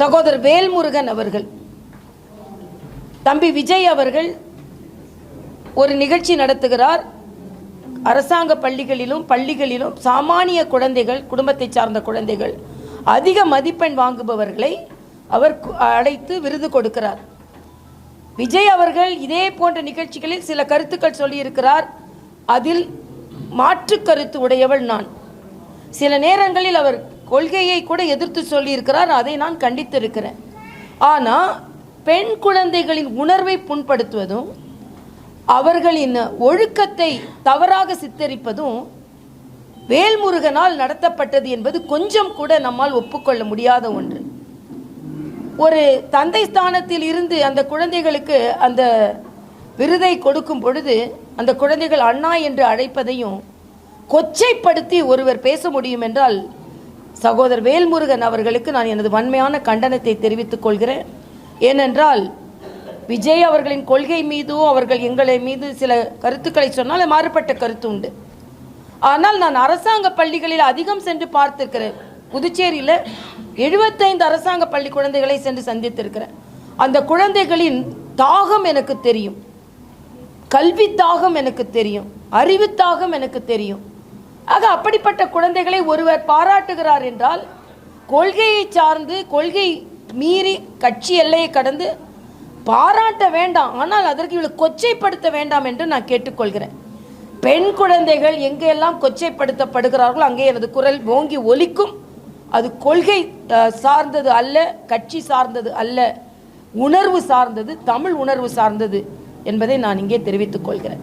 சகோதரர் வேல்முருகன் அவர்கள். தம்பி விஜய் அவர்கள் ஒரு நிகழ்ச்சி நடத்துகிறார். அரசாங்க பள்ளிகளிலும் பள்ளிகளிலும் சாமானிய குழந்தைகள் குடும்பத்தை சார்ந்த குழந்தைகள் அதிக மதிப்பெண் வாங்குபவர்களை அவர் அழைத்து விருது கொடுக்கிறார். விஜய் அவர்கள் இதே போன்ற நிகழ்ச்சிகளில் சில கருத்துக்கள் சொல்லியிருக்கிறார். அதில் மாற்று கருத்து உடையவள் நான். சில நேரங்களில் அவர் கொள்கையை கூட எதிர்த்து சொல்லியிருக்கிறார் அதை நான் கண்டித்திருக்கிறேன். ஆனால் பெண் குழந்தைகளின் உணர்வை புண்படுத்துவதும் அவர்களின் ஒழுக்கத்தை தவறாக சித்தரிப்பதும் வேல்முருகனால் நடத்தப்பட்டது என்பது கொஞ்சம் கூட நம்மால் ஒப்புக்கொள்ள முடியாத ஒன்று. ஒரு தந்தை ஸ்தானத்தில் இருந்து அந்த குழந்தைகளுக்கு அந்த விருதை கொடுக்கும் பொழுது அந்த குழந்தைகள் அண்ணா என்று அழைப்பதையும் கொச்சைப்படுத்தி ஒருவர் பேச முடியும் என்றால் சகோதரர் வேல்முருகன் அவர்களுக்கு நான் எனது வன்மையான கண்டனத்தை தெரிவித்துக் கொள்கிறேன். ஏனென்றால் விஜய் அவர்களின் கொள்கை மீதோ அவர்கள் எங்களை மீது சில கருத்துக்களை சொன்னால் மாறுபட்ட கருத்து உண்டு. ஆனால் நான் அரசாங்க பள்ளிகளில் அதிகம் சென்று பார்த்திருக்கிறேன். புதுச்சேரியில் எழுபத்தைந்து அரசாங்க பள்ளி குழந்தைகளை சென்று சந்தித்திருக்கிறேன். அந்த குழந்தைகளின் தாகம் எனக்கு தெரியும். கல்வி தாகம் எனக்கு தெரியும். அறிவு தாகம் எனக்கு தெரியும். ஆக அப்படிப்பட்ட குழந்தைகளை ஒருவர் பாராட்டுகிறார் என்றால் கொள்கையை சார்ந்து கொள்கை மீறி கட்சி எல்லையை கடந்து பாராட்ட வேண்டாம். ஆனால் அதற்கு இவளை கொச்சைப்படுத்த வேண்டாம் என்று நான் கேட்டுக்கொள்கிறேன். பெண் குழந்தைகள் எங்கெல்லாம் கொச்சைப்படுத்தப்படுகிறார்களோ அங்கே எனது குரல் ஓங்கி ஒலிக்கும். அது கொள்கை சார்ந்தது அல்ல கட்சி சார்ந்தது அல்ல உணர்வு சார்ந்தது தமிழ் உணர்வு சார்ந்தது என்பதை நான் இங்கே தெரிவித்துக் கொள்கிறேன்.